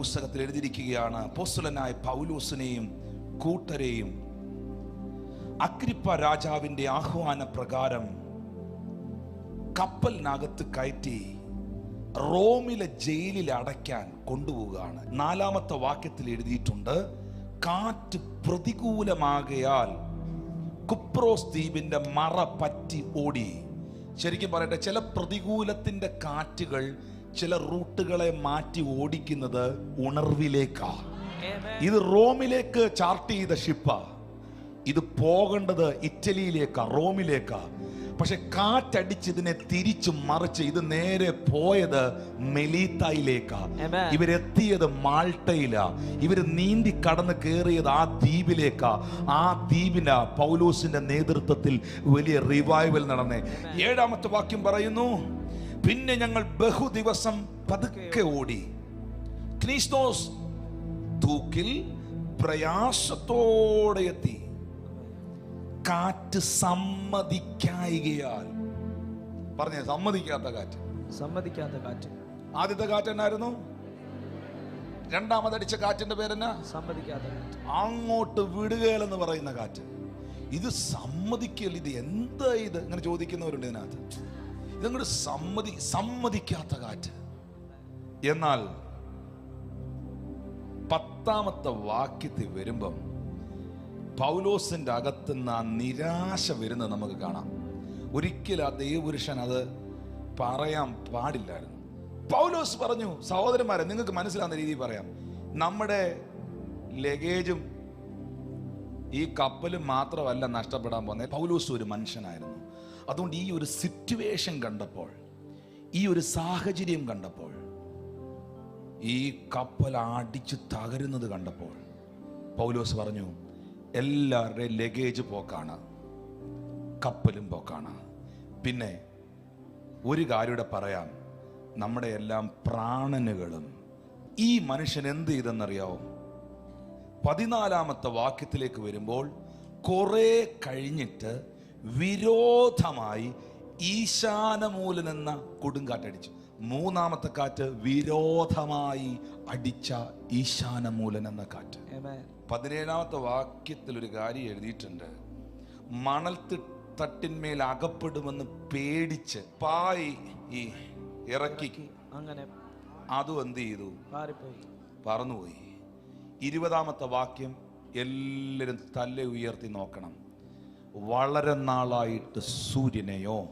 പുസ്തകത്തിൽ എഴുതിയിരിക്കുകയാണ്. പോസ്തുലനായ പൗലൂസിനെയും കൂട്ടരെയും. അക്രിപ്പ രാജാവിന്റെ ആഹ്വാന പ്രകാരം കപ്പലിനകത്ത് കയറ്റി റോമിലെ ജയിലിൽ അടയ്ക്കാൻ കൊണ്ടുപോവുകയാണ്. നാലാമത്തെ വാക്യത്തിൽ എഴുതിയിട്ടുണ്ട് കാറ്റ് പ്രതികൂലമാകയാൽ കുപ്രോസ് ദ്വീപിന്റെ മറ പറ്റി ഓടി. ശരിക്കും പറയട്ടെ ചില പ്രതികൂലത്തിന്റെ കാറ്റുകൾ ചില റൂട്ടുകളെ മാറ്റി ഓടിക്കുന്നത് ഉണർവിലേക്കാ. ഇത് റോമിലേക്ക് ചാർട്ട് ചെയ്ത ഷിപ്പാ. ഇത് പോകേണ്ടത് ഇറ്റലിയിലേക്കാ റോമിലേക്കാ. പക്ഷെ കാറ്റടിച്ച് ഇതിനെ തിരിച്ചു മറിച്ച് ഇത് നേരെ പോയത് മെലീത്തായിലേക്കാ. ഇവരെത്തിയത് മാൾട്ടയിലാ. ഇവർ നീന്തി കടന്ന് കയറിയത് ആ ദ്വീപിലേക്കാ. ആ ദ്വീപിനാ പൗലോസിന്റെ നേതൃത്വത്തിൽ വലിയ റിവൈവൽ നടന്നേ. ഏഴാമത്തെ വാക്യം പറയുന്നു പിന്നെ ഞങ്ങൾ ബഹുദിവസം പതുക്കെ ഓടി. ക്രിസ്തോസ് തൂക്കിൽ പ്രയാസത്തോടെ എത്തി. കാറ്റ് സമ്മതിക്കായികയാൽ. പറഞ്ഞേ സമ്മതിക്കാത്ത കാറ്റ്. സമ്മതിക്കാത്ത കാറ്റ്. ആദ്യത്തെ കാറ്റ് എന്നായിരുന്നു? രണ്ടാമതടിച്ച കാറ്റിന്റെ പേരെന്നാ? സമ്മതിക്കാത്ത കാറ്റ്. അങ്ങോട്ട് വിടുകയെന്ന് പറയുന്ന കാറ്റ്. ഇത് സമ്മതിക്കൽ ഇത് എന്താ ഇത്? ഇങ്ങനെ ചോദിക്കുന്നവരുണ്ട് ഇതിനകത്ത്. ഇതങ്ങോട്ട് സമ്മതി സമ്മതിക്കാത്ത കാറ്റ്. എന്നാൽ പത്താമത്തെ വാക്യത്തിൽ വരുമ്പം പൗലോസിന്റെ അകത്തുനിന്ന് ആ നിരാശ വരുന്നത് നമുക്ക് കാണാം. ഒരിക്കലും ആ ദൈവപുരുഷൻ അത് പറയാൻ പാടില്ലായിരുന്നു. പൗലോസ് പറഞ്ഞു സഹോദരന്മാരെ നിങ്ങൾക്ക് മനസ്സിലാകുന്ന രീതിയിൽ പറയാം. നമ്മുടെ ലഗേജും ഈ കപ്പലും മാത്രമല്ല നഷ്ടപ്പെടാൻ പോകുന്നത്. പൗലോസ് ഒരു മനുഷ്യനായിരുന്നു. അതുകൊണ്ട് ഈ ഒരു സിറ്റുവേഷൻ കണ്ടപ്പോൾ ഈ ഒരു സാഹചര്യം കണ്ടപ്പോൾ ഈ കപ്പൽ അടിച്ച് തകരുന്നത് കണ്ടപ്പോൾ പൗലോസ് പറഞ്ഞു എല്ലാവരുടെയും ലഗേജ് പോക്കാണ് കപ്പലും പോക്കാണ്. പിന്നെ ഒരു കാര്യയുടെ പറയാം നമ്മുടെ എല്ലാം പ്രാണനുകളും ഈ മനുഷ്യൻ എന്ത് ചെയ്തെന്നറിയാവോ? പതിനാലാമത്തെ വാക്യത്തിലേക്ക് വരുമ്പോൾ കുറേ കഴിഞ്ഞിട്ട് വിരോധമായി ഈശാനമൂലൻ എന്ന കൊടുങ്കാറ്റടിച്ചു. മൂന്നാമത്തെ കാറ്റ് വിരോധമായി അടിച്ച ഈശാനമൂലൻ എന്ന കാറ്റ്. പതിനേഴാമത്തെ വാക്യത്തിൽ ഒരു കാര്യം എഴുതിയിട്ടുണ്ട്. മണൽ തട്ടിന്മേൽ അകപ്പെടുമെന്ന് പേടിച്ച് പായി ഈ ഇറക്കി. അങ്ങനെ അതും എന്ത് ചെയ്തു? പറന്നുപോയി. ഇരുപതാമത്തെ വാക്യം എല്ലാവരും തല ഉയർത്തി നോക്കണം. വളരെ നാളായിട്ട് സൂര്യനെയോ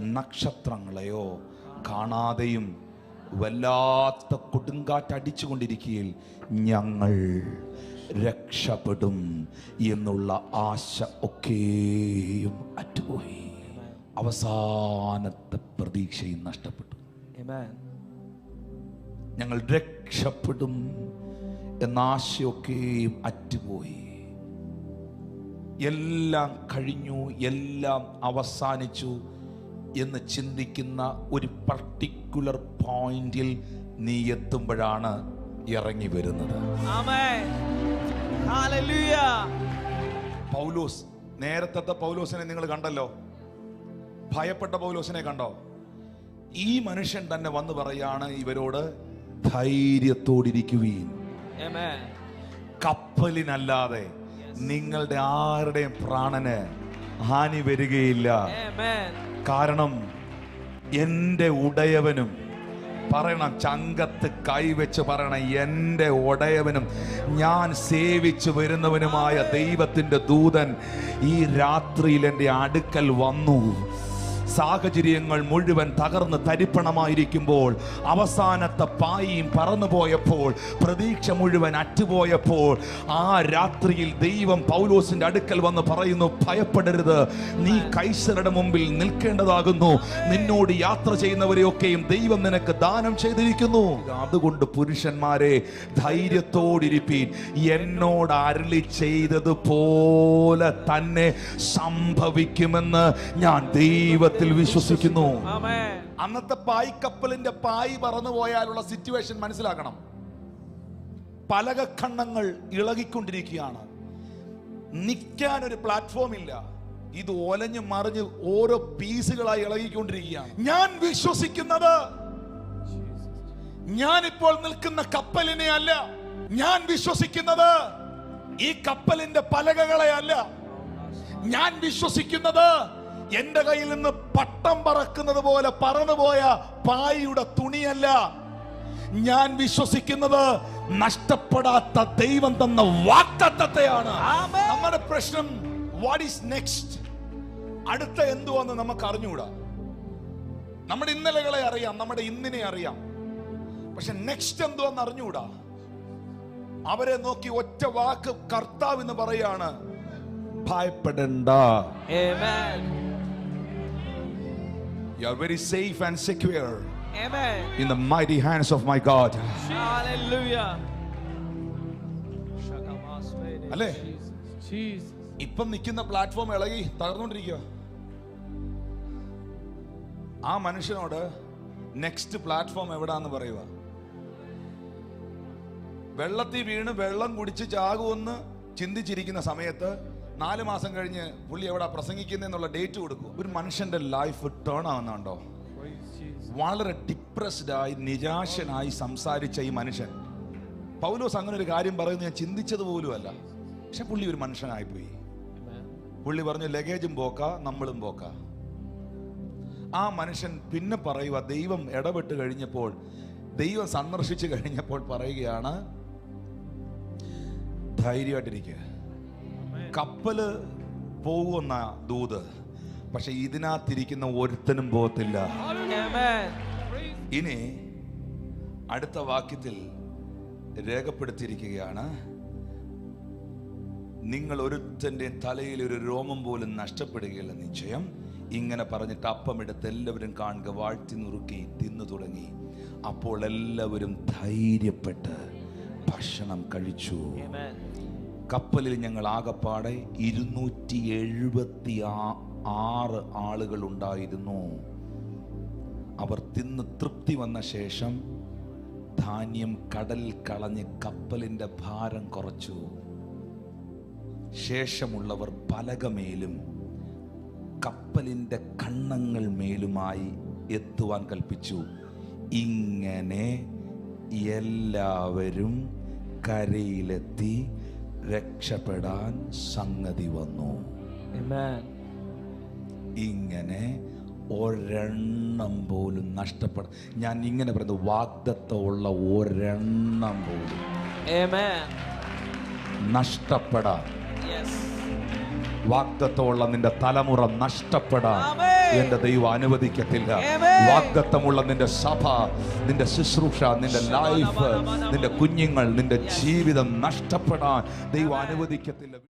നക്ഷത്രങ്ങളെയോ കാണാതെയും വല്ലാത്ത കൊടുങ്കാറ്റടിച്ചുകൊണ്ടിരിക്കുകയിൽ ഞങ്ങൾ രക്ഷപ്പെടും എന്നുള്ള ആശ ഒക്കെയും അറ്റുപോയി. അവസാനത്തെ പ്രതീക്ഷയും നഷ്ടപ്പെട്ടു. ഞങ്ങൾ രക്ഷപ്പെടും എന്ന ആശയൊക്കെയും അറ്റുപോയി. എല്ലാം കഴിഞ്ഞു എല്ലാം അവസാനിച്ചു എന്ന് ചിന്തിക്കുന്ന ഒരു പർട്ടിക്കുലർ പോയിന്റിൽ നീ എത്തുമ്പോഴാണ് ഇറങ്ങി വരുന്നത്. പൗലോസ് നേരത്തെ പൗലോസിനെ നിങ്ങൾ കണ്ടല്ലോ. ഭയപ്പെട്ട പൗലോസിനെ കണ്ടോ? ഈ മനുഷ്യൻ തന്നെ വന്ന് പറയാണ് ഇവരോട് ധൈര്യത്തോടിരിക്കുവീൻ. Amen. കപ്പലിനല്ലാതെ നിങ്ങളുടെ ആരുടെയും പ്രാണന് ഹാനി വരികയില്ല. കാരണം എന്റെ ഉടയവനും പറയണം ചങ്കത്ത് കൈവച്ച് പറയണം എന്റെ ഉടയവനും ഞാൻ സേവിച്ചു വരുന്നവനുമായ ദൈവത്തിന്റെ ദൂതൻ ഈ രാത്രിയിൽ എന്റെ അടുക്കൽ വന്നു. സാഹചര്യങ്ങൾ മുഴുവൻ തകർന്ന് തരിപ്പണമായിരിക്കുമ്പോൾ അവസാനത്തെ പായിയും പറന്നുപോയപ്പോൾ പ്രതീക്ഷ മുഴുവൻ അറ്റുപോയപ്പോൾ ആ രാത്രിയിൽ ദൈവം പൗലോസിന്റെ അടുക്കൽ വന്ന് പറയുന്നു ഭയപ്പെടരുത്. നീ കൈസരുടെ മുമ്പിൽ നിൽക്കേണ്ടതാകുന്നു. നിന്നോട് യാത്ര ചെയ്യുന്നവരെയൊക്കെയും ദൈവം നിനക്ക് ദാനം ചെയ്തിരിക്കുന്നു. അതുകൊണ്ട് പുരുഷന്മാരെ ധൈര്യത്തോടിരിപ്പീൻ. എന്നോട് അരളി ചെയ്തതുപോലെ തന്നെ സംഭവിക്കുമെന്ന് ഞാൻ ദൈവത്തിൽ വിശ്വസിക്കുന്നു. അന്നത്തെ അന്നത്തെ പായ്ക്കപ്പലിന്റെ പായ് പറന്നു പോയാലുള്ള സിറ്റുവേഷൻ മനസ്സിലാക്കണം. പലകഖണ്ഡങ്ങൾ ഇളകിക്കൊണ്ടിരിക്കുകയാണ്. നിൽക്കാൻ ഒരു പ്ലാറ്റ്ഫോം ഇല്ല. ഇത് ഒലഞ്ഞ് മറിഞ്ഞ് ഓരോ പീസുകളായി ഇളകിക്കൊണ്ടിരിക്കുകയാണ്. ഞാൻ വിശ്വസിക്കുന്നത് ഞാൻ ഇപ്പോൾ നിൽക്കുന്ന കപ്പലിനെ അല്ല. ഞാൻ വിശ്വസിക്കുന്നത് ഈ കപ്പലിന്റെ പലകകളെ അല്ല. ഞാൻ വിശ്വസിക്കുന്നത് എന്റെ കയ്യിൽ നിന്ന് പട്ടം പറക്കുന്നത് പോലെ പറന്നുപോയ പായയുടെ തുണിയല്ല. ഞാൻ വിശ്വസിക്കുന്നത് നഷ്ടപ്പെടാത്ത ദൈവം തന്ന വാക്തത്വത്തെയാണ്. നമ്മുടെ പ്രശ്നം വാട്ട് ഈസ് നെക്സ്റ്റ് അടുത്ത എന്തുവാന്ന് നമുക്ക് അറിഞ്ഞുകൂടാ. നമ്മുടെ ഇന്നലകളെ അറിയാം നമ്മുടെ ഇന്നിനെ അറിയാം. പക്ഷെ നെക്സ്റ്റ് എന്തുവാന്ന് അറിഞ്ഞുകൂടാ? അവരെ നോക്കി ഒറ്റ വാക്ക് കർത്താവ് എന്ന് പറയാണ് ഭയപ്പെടണ്ട. Amen. are very safe and secure. Amen. In the mighty hands of my God. Hallelujah. അല്ലേ Jesus. ഇപ്പം നിൽക്കുന്ന പ്ലാറ്റ്ഫോം ഇളകി തകർന്നുകൊണ്ടിരിക്കുക ആ മനുഷ്യനോട് നെക്സ്റ്റ് പ്ലാറ്റ്ഫോം എവിടാന്ന് പറയുക വെള്ളത്തിൽ വീണ് വെള്ളം കുടിച്ച് ചാകുമെന്ന് ചിന്തിച്ചിരിക്കുന്ന സമയത്ത് നാല് മാസം കഴിഞ്ഞ് പുള്ളി എവിടെ പ്രസംഗിക്കുന്നെന്നുള്ള ഡേറ്റ് കൊടുക്കും. ഒരു മനുഷ്യന്റെ ലൈഫ് ടേൺ ആവുന്നുണ്ടോ? വളരെ ഡിപ്രസ്ഡ് ആയി നിരാശനായി സംസാരിച്ച ഈ മനുഷ്യൻ. പൗലോസ് അങ്ങനെ ഒരു കാര്യം പറയുന്നത് ഞാൻ ചിന്തിച്ചത് പോലുമല്ല പക്ഷെ പുള്ളി ഒരു മനുഷ്യനായി പോയി Amen. പുള്ളി പറഞ്ഞു ലഗേജും പോക്ക നമ്മളും പോക്ക. ആ മനുഷ്യൻ പിന്നെ പറയുക ദൈവം ഇടപെട്ട് കഴിഞ്ഞപ്പോൾ ദൈവം സന്ദർശിച്ചു കഴിഞ്ഞപ്പോൾ പറയുകയാണ് ധൈര്യമായിട്ടിരിക്കുക കപ്പൽ പോകുന്ന ദൂത് പക്ഷെ ഇതിനകത്തിരിക്കുന്ന ഒരുത്തനും പോകത്തില്ല. ഇനി അടുത്ത വാക്യത്തിൽ രേഖപ്പെടുത്തിയിരിക്കുകയാണ് നിങ്ങൾ ഒരുത്തന്റെ തലയിൽ ഒരു രോമം പോലും നഷ്ടപ്പെടുകയില്ല നിശ്ചയം ഇങ്ങനെ പറഞ്ഞിട്ട് അപ്പമെടുത്ത് എല്ലാവരും കാണുക വാഴ്ത്തി നുറുക്കി തിന്നു തുടങ്ങി അപ്പോൾ എല്ലാവരും ധൈര്യപ്പെട്ട് ഭക്ഷണം കഴിച്ചു. കപ്പലിൽ ഞങ്ങൾ ആകപ്പാടെ ഇരുന്നൂറ്റി എഴുപത്തി ആറ് ആളുകൾ ഉണ്ടായിരുന്നു അവർ തിന്ന് തൃപ്തി വന്ന ശേഷം ധാന്യം കടലിൽ കളഞ്ഞ് കപ്പലിന്റെ ഭാരം കുറച്ചു. ശേഷമുള്ളവർ പലകമേലും കപ്പലിന്റെ കണ്ണങ്ങൾ മേലുമായി എത്തുവാൻ കൽപ്പിച്ചു. ഇങ്ങനെ എല്ലാവരും കരയിലെത്തി രക്ഷപ്പെടാൻ സംഗതി വന്നു. ഇങ്ങനെ ഒരെണ്ണം പോലും നഷ്ടപ്പെട ഞാൻ ഇങ്ങനെ പറയുന്നത് വാഗ്ദത്തമുള്ള ഒരെണ്ണം പോലും നഷ്ടപ്പെടാം. വാഗ്ദത്തമുള്ള നിന്റെ തലമുറ നഷ്ടപ്പെടാൻ. എന്റെ ദൈവം അനുവദിക്കത്തില്ല. വാഗ്ദത്തമുള്ള നിന്റെ സഭ നിന്റെ ശുശ്രൂഷ നിന്റെ ലൈഫ് നിന്റെ കുഞ്ഞുങ്ങൾ നിന്റെ ജീവിതം നഷ്ടപ്പെടാൻ ദൈവം അനുവദിക്കത്തില്ല.